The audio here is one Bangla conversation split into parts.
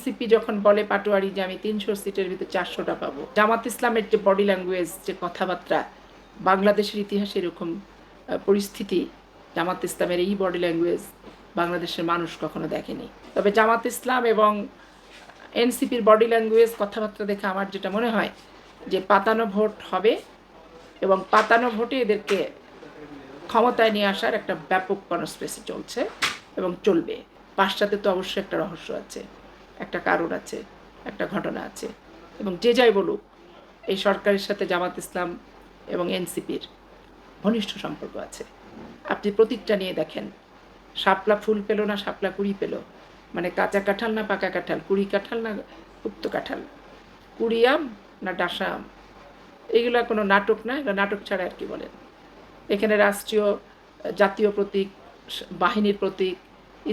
এনসিপি যখন বলে পাটোয়ারি যে আমি তিনশো সিটের ভিতরে চারশোটা পাবো, জামাত ইসলামের যে বডি ল্যাঙ্গুয়েজ যে কথাবার্তা, বাংলাদেশের ইতিহাসে এরকম পরিস্থিতি জামাত ইসলামের এই বডি ল্যাঙ্গুয়েজ বাংলাদেশের মানুষ কখনো দেখেনি। তবে জামাত ইসলাম এবং এনসিপির বডি ল্যাঙ্গুয়েজ কথাবার্তা দেখে আমার যেটা মনে হয় যে পাতানো ভোট হবে এবং পাতানো ভোটে এদেরকে ক্ষমতায় নিয়ে আসার একটা ব্যাপক কনস্পেসি চলছে এবং চলবে। পাশ্চাত্যে তো অবশ্যই একটা রহস্য আছে। একটা কারণ আছে, একটা ঘটনা আছে। এবং যে যাই বলুক, এই সরকারের সাথে জামাত ইসলাম এবং এনসিপির ঘনিষ্ঠ সম্পর্ক আছে। আপনি প্রতীকটা নিয়ে দেখেন, শাপলা ফুল পেল না, শাপলা কুড়ি পেল? মানে কাঁচা কাঁঠাল না পাকা কাঁঠাল? কুড়ি কাঁঠাল না পুক্ত কাঁঠাল? কুড়ি আম না ডাসা আম? এগুলো কোনো নাটক না এগুলো নাটক ছাড়া আর কি বলেন? এখানে রাষ্ট্রীয় জাতীয় প্রতীক, বাহিনীর প্রতীক,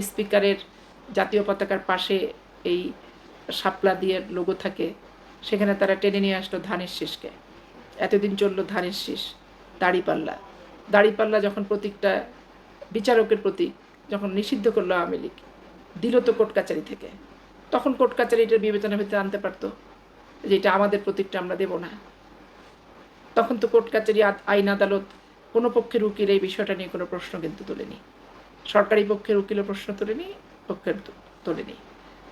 স্পিকারের জাতীয় পতাকার পাশে এই শাপলা দিয়ে লোগো থাকে, সেখানে তারা টেনে নিয়ে আসলো ধানের শীষকে। এতদিন চলল ধানের শীষ দাড়িপাল্লা দাড়িপাল্লা যখন প্রতীকটা, বিচারকের প্রতীক, যখন নিষিদ্ধ করল আওয়ামী লীগ, দিল তো কোর্ট কাচারি থেকে। তখন কোর্ট কাচারি এটার বিবেচনার ভিতরে আনতে পারতো যে এটা আমাদের প্রতীকটা, আমরা দেবো না। তখন তো কোর্ট কাচারি আইন আদালত কোনো পক্ষের উকিল এই বিষয়টা নিয়ে কোনো প্রশ্ন কিন্তু তোলেনি। সরকারি পক্ষের উকিলও প্রশ্ন তোলেনি, পক্ষের তোলেনি।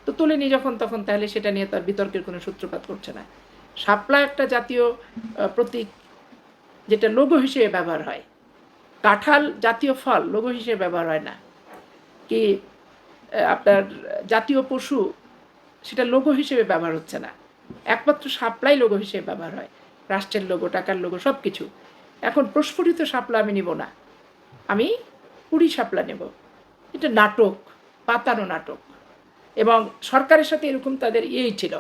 তো তোলেনি যখন তখন তাহলে সেটা নিয়ে তার বিতর্কের কোনো সূত্রপাত করছে না। শাপলা একটা জাতীয় প্রতীক যেটা লোগো হিসেবে ব্যবহার হয়। কাঁঠাল জাতীয় ফল লোগো হিসেবে ব্যবহার হয় না। কি আপনার জাতীয় পশু সেটা লোগো হিসেবে ব্যবহার হচ্ছে না। একমাত্র শাপলাই লোগো হিসেবে ব্যবহার হয়। রাষ্ট্রের লোগো, টাকার লোগো সব কিছু এখন প্রস্ফুটিত শাপলা আমি নিব না। আমি কুড়ি শাপলা নেব। এটা নাটক, পাতানো নাটক। সরকারের সাথে এরকম তাদের ইয়েই ছিল।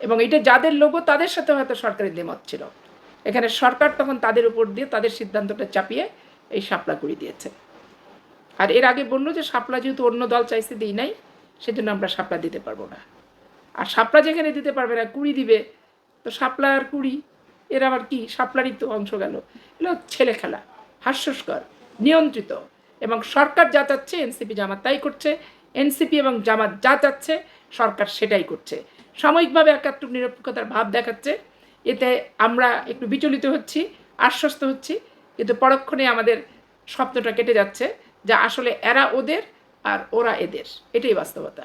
এবং এটা যাদের লোগো, তাদের সাথে হয়তো সরকারের দ্বিমত ছিল। এখানে সরকার তখন তাদের উপর দিয়ে তাদের সিদ্ধান্তটা চাপিয়ে এই শাপলা কুড়ি দিয়েছে। আর এর আগে বলল যে শাপলা যেহেতু অন্য দল চাইছে দিই নাই, সেজন্য আমরা শাপলা দিতে পারব না। আর শাপলা যেখানে দিতে পারবে না, কুড়ি দিবে। তো শাপলা আর কুড়ি, এর আবার কি? শাপলারই তো অংশ গেল। এগুলো ছেলে খেলা, হাস্যস্কর, নিয়ন্ত্রিত। এবং সরকার যা চাচ্ছে, এনসিপি জামাত তাই করছে। এনসিপি এবং জামাত যা চাচ্ছে, সরকার সেটাই করছে। সাময়িকভাবে একাত্মক নিরপেক্ষতার ভাব দেখাচ্ছে। এতে আমরা একটু বিচলিত হচ্ছি, আশ্বস্ত হচ্ছি। কিন্তু পরক্ষণে আমাদের স্বপ্নটা কেটে যাচ্ছে যা আসলে এরা ওদের আর ওরা এদের। এটাই বাস্তবতা।